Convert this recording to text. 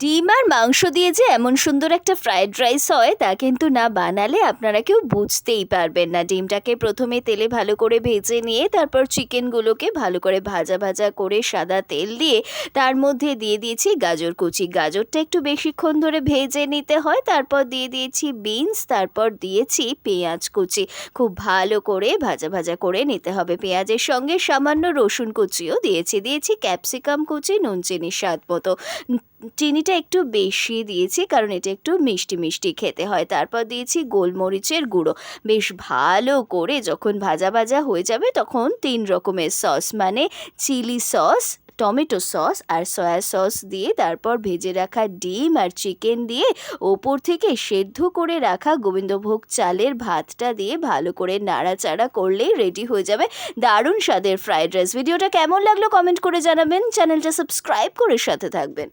ডিম আর মাংস দিয়ে যে এমন সুন্দর একটা ফ্রায়েড রাইস হয়, তা কিন্তু না বানালে আপনারা কেউ বুঝতেই পারবেন না। ডিমটাকে প্রথমে তেলে ভালো করে ভেজে নিয়ে, তারপর চিকেনগুলোকে ভালো করে ভাজা ভাজা করে সাদা তেল দিয়ে, তার মধ্যে দিয়ে দিয়েছি গাজর কুচি। গাজরটা একটু বেশিক্ষণ ধরে ভেজে নিতে হয়, তারপর দিয়ে দিয়েছি বিনস তারপর দিয়েছি পেঁয়াজ কুচি। খুব ভালো করে ভাজা ভাজা করে নিতে হবে। পেঁয়াজের সঙ্গে সামান্য রসুন কুচিও দিয়েছি। দিয়েছি ক্যাপসিকাম কুচি, নুন চিনি স্বাদ মতো। চিনিটা একটু বেশি দিয়েছি, কারণ এটা একটু মিষ্টি মিষ্টি খেতে হয়। তারপর দিয়েছি গোলমরিচের গুঁড়ো। বেশ ভালো করে যখন ভাজা ভাজা হয়ে যাবে তখন তিন রকমের সস মানে চিলি সস, টমেটো সস আর সয়া সস দিয়ে তারপর ভেজে রাখা ডিম আর চিকেন দিয়ে ওপর থেকে সেদ্ধ করে রাখা গোবিন্দভোগ চালের ভাতটা দিয়ে ভালো করে নাড়াচাড়া করলেই রেডি হয়ে যাবে। দারুণ স্বাদের ফ্রাইড রাইস ভিডিওটা কেমন লাগল কমেন্ট করে জানাবেন। চ্যানেলটা সাবস্ক্রাইব করে সাথে থাকবেন।